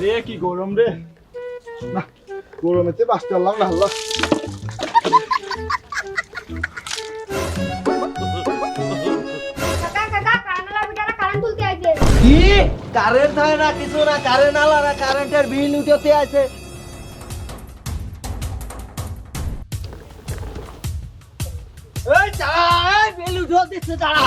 রে কি গরম রে। না গরমেতে বাঁচতে পারলাম না আল্লাহ। কারেন্ট তুলতে আইছে। কি? কারেন্ট হয় না কিছু না কারেন্ট আলা না কারেন্টের বিল উঠতে আছে এই দাঁড়া এই বিল উঠে দিচ্ছে দাঁড়া।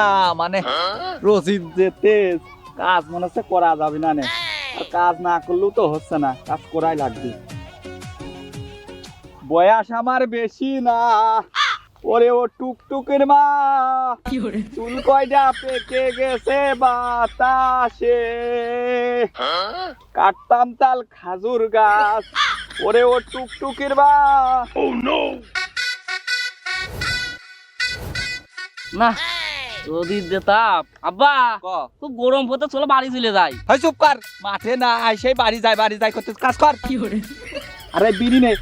না মানে রসিদ যে তেজ কাজ মনে হচ্ছে করা যাবে না নে। আর কাজ না করলেও তো হচ্ছে না কাজ করাই লাগবে। বয়স আমার বেশি না। ওরে ও টুকটুকের মা। চুল কয়টা পেকে গেছে বাতাসে। কাটতাম তাল খাজুর গাছ। ওরে ও টুকটুকির মা। না যদি আব্বা খুব গরম পড়তে চলো বাড়ি চলে যাই। হয় চুপ কর। মাঠে না আইসেই বাড়ি যায় বাড়ি যায় করতে কাজ কর। আরে বিড়ি নে।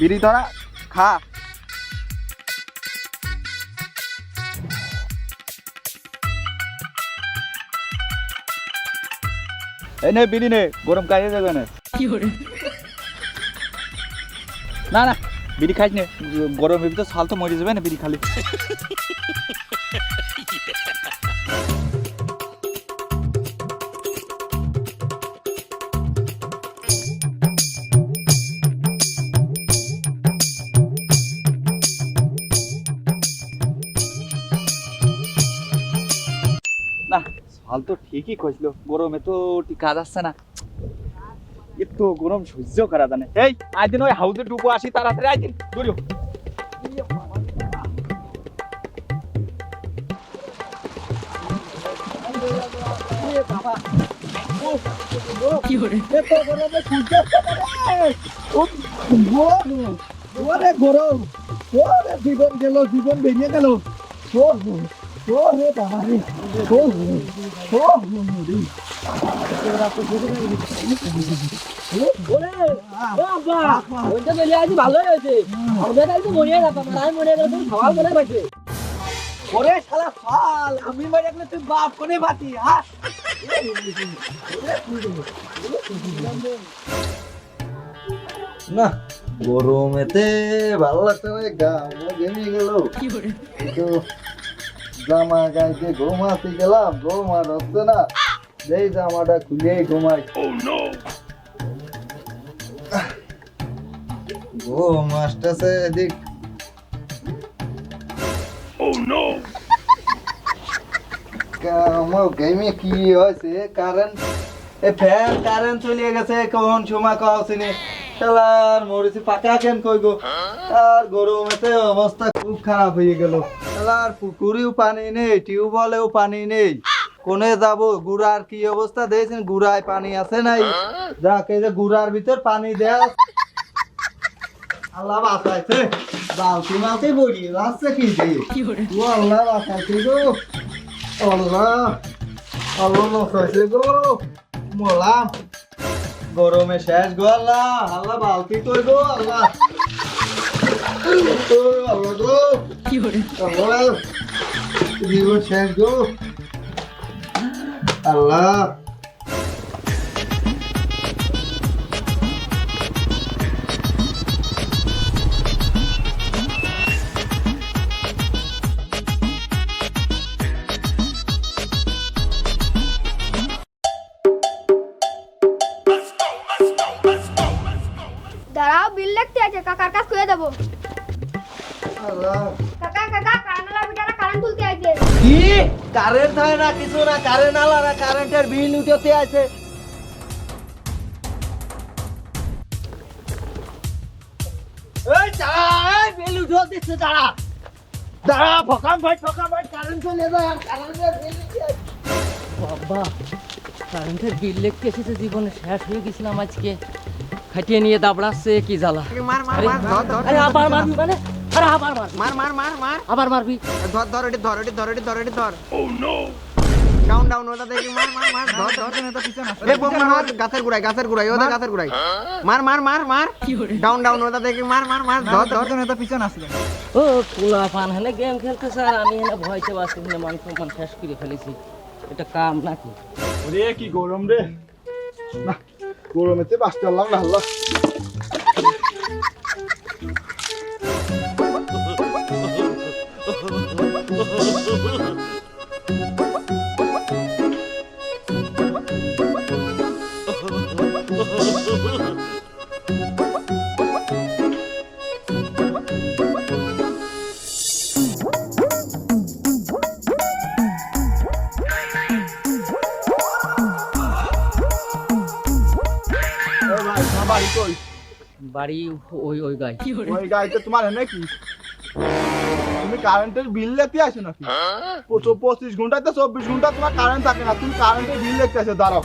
বিড়ি ধরা খা। এই নে বিড়ি নে গরম কাজে যাবে না। না না বিড়ি খাইস নে। গরম এমনি তো সাল তো মরে যাবে না বিড়ি খালি। না সাল তো ঠিকই কইছিল গরমে তো কাজ আসছে না একটু গরম সহ্য করা জানে এই আইদিন ওই হাউজে ডুবো আসি তাড়াতাড়ি আইদিন দূরিও গরম জীবন গেল জীবন বেরিয়ে গেল ভালোই হয়েছে আমাদের কাছে মনে আর আমি মনে সকাল পাইছে ওরে শালা ফাল আমি মরে গেলে তুই বাপ কোনে বাতি হ্যাঁ না গরমেতে ভালো লাগছে না গা ঘেমে গেল। তো জামা গাইতে ঘুমাতে গেলাম ঘুমার হচ্ছে না। যেই জামাটা খুলে ঘুমাই। এদিক। আমার গেমে কি হয়েছে? এ ফ্যান কারেন্ট চলে গেছে, কোন সময় কাউছিনি শালার মরেছি পাকা কেন কইগো আর গরমেতে অবস্থা খুব খারাপ হয়ে গেল। শালার পুকুরেও পানি নেই টিউবওয়েলেও পানি নেই। কোনে যাব? গুড়ার কি অবস্থা দেখছেন? গুড়ায় পানি আছে নাই? যাক এই যে গুড়ার ভিতর পানি দেয়া আল্লাহ বাঁচাইছে। বালতি মালতি বড়িয়ে যাচ্ছে কি দিয়ে আল্লাহ বাঁচাইছে গো। আল্লাহ। আল্লাহ বাঁচাইছে গো। মলাম গরমে শেষ গো আল্লাহ। আল্লাহ বালতি কই গো আল্লাহ। আল্লাহ গো। আল্লাহ। জীবন শেষ গো। আল্লাহ। বিল আছে, কাকার কাজ করে দেবো। কাকা কাকা বিটারা কারেন্ট তুলতে আইছে। কি? কারেন্ট না কিছু না কারেন্ট আলা না কারেন্টের বিল উঠতে আছে। এই এই বিল উঠে দাঁড়া। দাঁড়া ফকাম ভাই ফকাম ভাই কারেন্ট চলে যায় আর কারেন্টের বিল উঠে আছে। বাবা কারেন্টের বিল লেখতে এসেছে, জীবনে শেষ হয়ে গেছিলাম আজকে। খাটিয়ে নিয়ে দাবড়াচ্ছে কি জ্বালা? মার মার আরে, মার ধর ধর আরে আবার মারবি মানে? আরে আবার মার। মার মার মার মার। আবার মারবি? ধর ধর এটি ধর এটি ধর এটি ধর এটি ধর। ডাউন ডাউন ওটা দেখি মার মার মার। ধর ধর এ বোম মার মার গাছের গুড়াই গাছের গুড়াই ওটা গাছের গুড়াই মার মার মার মার। ডাউন ডাউন ওটা দেখি মার মার মার। ধর ধর। পিছন আসলে ও পোলা পান হেনে গেম খেলতে স্যার আমি হেনে ভয়তে বাঁচতে হেনে মান সম্মান শেষ করে ফেলেছি। এটা কাম নাকি? ওরে কি গরম রে। না। গরমেতে বাঁচতে পারলাম বাড়ি কই? বাড়ি ওই ওই গাই। ওই গাড়িতে তোমার নাকি? তুমি কারেন্টের বিল লেতে আসো নাকি? পঁচ- পঁচিশ ঘন্টাতে চব্বিশ ঘণ্টা তোমার কারেন্ট থাকে না। তুমি কারেন্টের বিল লেতে আসো দাঁড়াও।